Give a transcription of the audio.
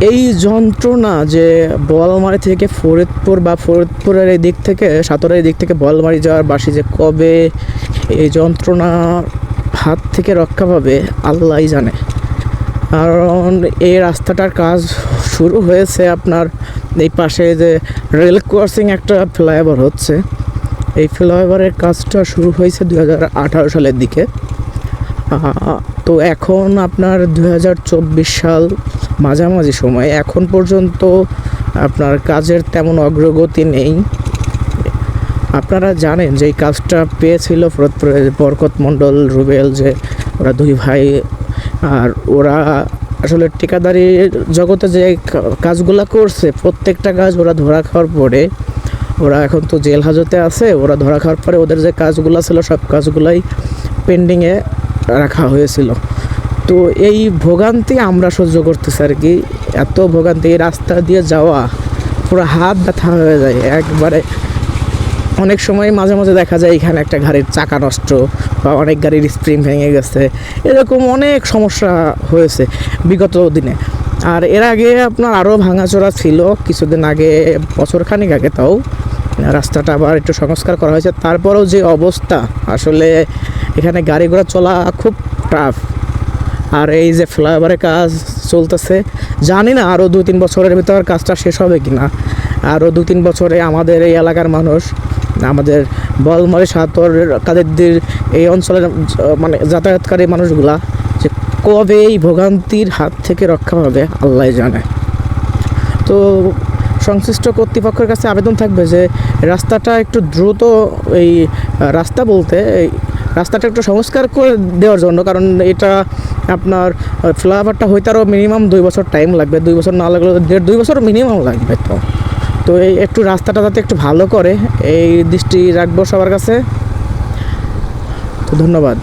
এই যন্ত্রণা যে বোয়ালমারি থেকে ফরিদপুর বা ফরিদপুরের এই দিক থেকে, সাতরের দিক থেকে বোয়ালমারি যাওয়ার বাসি যে কবে এই যন্ত্রণা হাত থেকে রক্ষা পাবে, আল্লাহই জানে। কারণ এই রাস্তাটার কাজ শুরু হয়েছে আপনার এই পাশে যে রেল ক্রসিং একটা ফ্লাইওভার হচ্ছে। এই ফ্লাইওভারের কাজটা শুরু হয়েছে দু সালের দিকে। তো এখন আপনার দু হাজার চব্বিশ সাল মাঝামাঝি সময়। এখন পর্যন্ত আপনার কাজের তেমন অগ্রগতি নেই। আপনারা জানেন যে এই কাজটা পেয়েছিল ফরিদপুরের বরকত মণ্ডল রুবেল যে ওরা দুই ভাই, আর ওরা আসলে ঠিকাদারির জগতে যে কাজগুলো করছে, প্রত্যেকটা কাজ ওরা ধরা খাওয়ার পরে ওরা এখন তো জেল হাজতে আছে, ওরা ধরা খাওয়ার পরে ওদের যে কাজগুলো ছিল সব কাজগুলাই পেন্ডিংয়ে রাখা হয়েছিল। তো এই ভোগান্তি আমরা সহ্য করতেছি আর কি। এত ভোগান্তি, এই রাস্তা দিয়ে যাওয়া, পুরো হাত ব্যথা হয়ে যায়। একবারে অনেক সময় মাঝে মাঝে দেখা যায় এখানে একটা গাড়ির চাকা নষ্ট বা অনেক গাড়ির স্প্রিং ভেঙে গেছে। এরকম অনেক সমস্যা হয়েছে বিগত দিনে। আর এর আগে আপনার আরও ভাঙাচোরা ছিল কিছুদিন আগে বছর খানিক আগে তাও। রাস্তাটা আবার একটু সংস্কার করা হয়েছে। তারপরেও যে অবস্থা, আসলে এখানে গাড়ি ঘোড়া চলা খুব টাফ আর এই যে ফ্লাইওভারের কাজ চলতেছে, জানি না আরও দু তিন বছরের ভিতর কাজটা শেষ হবে কি না আরও দু তিন বছরে আমাদের এই এলাকার মানুষ, আমাদের বলমারি সাতর কাদেরদের এই অঞ্চলের মানে যাতায়াতকারী মানুষগুলা যে কবে এই ভোগান্তির হাত থেকে রক্ষা পাবে আল্লাহ জানে। তো সংশ্লিষ্ট কর্তৃপক্ষের কাছে আবেদন থাকবে যে রাস্তাটা একটু দ্রুত এই রাস্তা বলতে এই রাস্তাটা একটু সংস্কার করে দেওয়ার জন্য, কারণ এটা আপনার ফ্লাইওভারটা হইতে আরও মিনিমাম দুই বছর টাইম লাগবে। দুই বছর না লাগলে দেড়, দুই বছর মিনিমাম লাগবে তো। তো এই একটু রাস্তাটা যাতে একটু ভালো করে এই দৃষ্টি রাখব সবার কাছে। তো ধন্যবাদ।